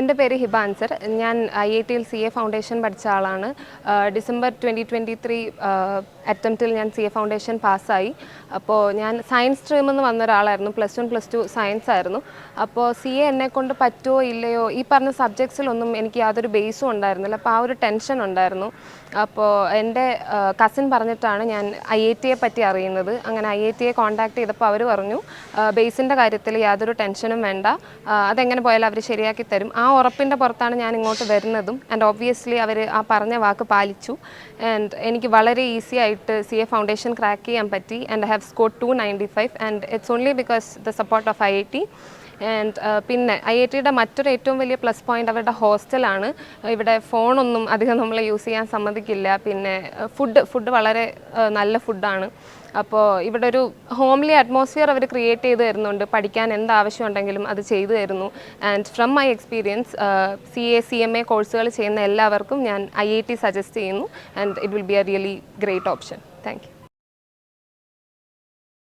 എന്റെ പേര് ഹിബ അൻസർ. ഞാൻ ഐ ഐ ടിയിൽ സി എ ഫൗണ്ടേഷൻ പഠിച്ച ആളാണ്. ഡിസംബർ ട്വന്റി ട്വന്റി ത്രീ അറ്റംപ്റ്റിൽ ഞാൻ സി എ ഫൗണ്ടേഷൻ പാസ്സായി. അപ്പോൾ ഞാൻ സയൻസ് സ്ട്രീമിൽ നിന്ന് വന്ന ഒരാളായിരുന്നു. Plus one plus two science ആയിരുന്നു. അപ്പോൾ സി എ എന്നെ കൊണ്ട് പറ്റുമോ ഇല്ലയോ ഈ പറഞ്ഞ സബ്ജക്ട്സിലൊന്നും എനിക്ക് യാതൊരു ബേസും ഉണ്ടായിരുന്നില്ല. അപ്പോൾ ആ ഒരു ടെൻഷൻ ഉണ്ടായിരുന്നു. അപ്പോൾ എന്റെ കസിൻ പറഞ്ഞിട്ടാണ് ഞാൻ ഐ ഐ ടിയെ പറ്റി അറിയുന്നത്. അങ്ങനെ ഐ ഐ ടിയെ കോൺടാക്ട് ചെയ്തപ്പോൾ അവർ പറഞ്ഞു ബേസിന്റെ കാര്യത്തിൽ യാതൊരു ടെൻഷനും വേണ്ട. അതെങ്ങനെ പോയാലും അവർ ശരിയാക്കി തരും. ആ ഉറപ്പിന്റെ പുറത്താണ് ഞാൻ ഇങ്ങോട്ട് വരുന്നതും. ആൻഡ് ഓബ്വിയസ്ലി അവർ ആ പറഞ്ഞ വാക്ക് പാലിച്ചു. ആൻഡ് എനിക്ക് വളരെ ഈസി ആയിട്ട് സി എ ഫൗണ്ടേഷൻ ക്രാക്ക് ചെയ്യാൻ പറ്റി. And I have score two ninety five and it's only because the support of I I T and പിന്നെ ഐ ഐ ടിയുടെ മറ്റൊരു ഏറ്റവും വലിയ പ്ലസ് പോയിന്റ് അവരുടെ ഹോസ്റ്റലാണ് ഇവിടെ ഫോണൊന്നും അധികം നമ്മൾ യൂസ് ചെയ്യാൻ സമ്മതിക്കില്ല. പിന്നെ ഫുഡ് ഫുഡ് വളരെ നല്ല ഫുഡാണ് അപ്പോൾ ഇവിടെ ഒരു ഹോംലി അറ്റ്മോസ്ഫിയർ അവർ ക്രിയേറ്റ് ചെയ്ത് തരുന്നുണ്ട്. പഠിക്കാൻ എന്ത് ആവശ്യമുണ്ടെങ്കിലും അത് ചെയ്തു തരുന്നു. And from my experience C A C M A കോഴ്സുകൾ ചെയ്യുന്ന എല്ലാവർക്കും ഞാൻ ഐ ഐ ടി സജസ്റ്റ് ചെയ്യുന്നു. And it will be a really great option thank you